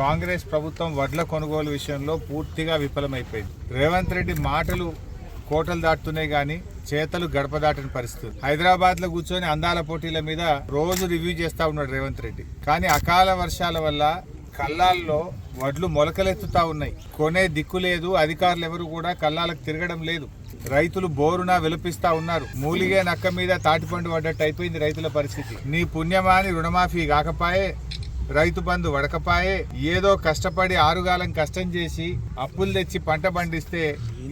కాంగ్రెస్ ప్రభుత్వం వడ్ల కొనుగోలు విషయంలో పూర్తిగా విఫలమైపోయింది. రేవంత్ రెడ్డి మాటలు కోటలు దాటుతున్నాయి కానీ చేతలు గడప దాటని పరిస్థితులు హైదరాబాద్లో కూర్చొని అందాల పోటీల మీద రోజు రివ్యూ చేస్తా ఉన్నాడు రేవంత్ రెడ్డి. కానీ అకాల వర్షాల వల్ల కల్లాల్లో వడ్లు మొలకలెత్తుతా ఉన్నాయి. కొనే దిక్కు లేదు అధికారులు ఎవరు కూడా కల్లాలకు తిరగడం లేదు. రైతులు బోరున విలపిస్తా ఉన్నారు. మూలిగే నక్క మీద తాటిపండు పడ్డట్టు అయిపోయింది రైతుల పరిస్థితి. నీ పుణ్యమాని రుణమాఫీ కాకపాయే రైతు బంధు వడకపాయే ఏదో కష్టపడి ఆరుగాలం కష్టం చేసి అప్పులు తెచ్చి పంట పండిస్తే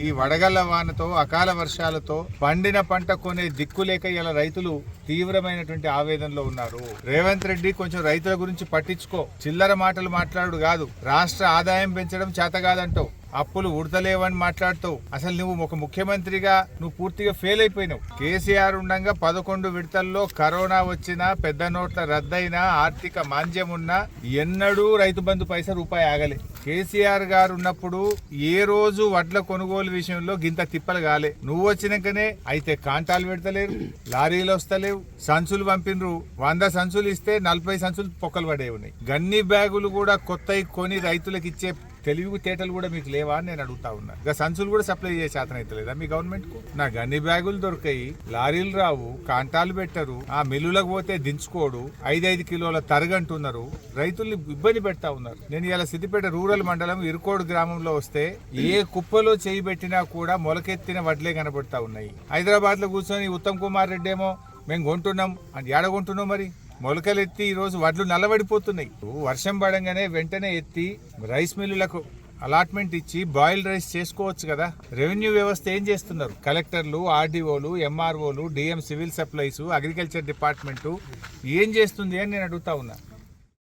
ఈ వడగళ్ళ వానతో అకాల వర్షాలతో పండిన పంట కొనే దిక్కు లేక ఇలా రైతులు తీవ్రమైనటువంటి ఆవేదనలో ఉన్నారు. రేవంత్ రెడ్డి కొంచెం రైతుల గురించి పట్టించుకో. చిల్లర మాటలు మాట్లాడు కాదు. రాష్ట్ర ఆదాయం పెంచడం చేత కాదంటావు. అప్పులు ఉడతలేవని మాట్లాడుతావు అసలు నువ్వు ఒక ముఖ్యమంత్రిగా నువ్వు పూర్తిగా ఫెయిల్ అయిపోయినావు. కేసీఆర్ ఉండగా పదకొండు విడతల్లో కరోనా వచ్చినా పెద్ద నోట్ల రద్దయినా ఆర్థిక మాంద్యం ఉన్నా ఎన్నడూ రైతు బంధు పైసా రూపాయి ఆగలే. కేసీఆర్ గారు ఉన్నప్పుడు ఏ రోజు వడ్ల కొనుగోలు విషయంలో గింత తిప్పలు కాలే. నువ్వు వచ్చినాకనే అయితే కాంటాలు పెడతలేరు లారీలు వస్తలేవు సంచులు పంపినరు. వంద సంచులు ఇస్తే నలభై సంచులు పొక్కలు పడే ఉన్నాయి గన్ని బ్యాగులు కూడా కొత్తవి కొని రైతులకు ఇచ్చే తెలివి తేటలు కూడా మీకు లేవా అని నేను అడుగుతా ఉన్నా. ఇక సంచులు కూడా సప్లై చేసే శాతం అవుతలేదా మీ గవర్నమెంట్కు నా గన్ని బ్యాగులు దొరికాయి లారీలు రావు కాంటాలు పెట్టరు ఆ మిల్లులకు పోతే దించుకోడు ఐదైదు కిలోల తరగంటున్నారు రైతుల్ని ఇబ్బంది పెడతా ఉన్నారు. నేను ఇలా సిద్దిపేట రూరల్ మండలం ఇరుకోడు గ్రామంలో వస్తే ఏ కుప్పలో చేయి పెట్టినా కూడా మొలకెత్తిన వడ్లే కనబడతా ఉన్నాయి. హైదరాబాద్లో కూర్చొని ఉత్తమ్ కుమార్ రెడ్డి ఏమో మేము కొంటున్నాం అని ఏడ కొంటున్నాం మరి? మొలకలు ఎత్తి ఈరోజు వడ్లు నల్లబడిపోతున్నాయి. వర్షం పడంగానే వెంటనే ఎత్తి రైస్ మిల్లులకు అలాట్మెంట్ ఇచ్చి బాయిల్డ్ రైస్ చేసుకోవచ్చు కదా. రెవెన్యూ వ్యవస్థ ఏం చేస్తున్నారు? కలెక్టర్లు ఆర్డీఓలు ఎంఆర్ఓలు DM civil supplies agriculture department ఏం చేస్తుంది అని నేను అడుగుతా ఉన్నా.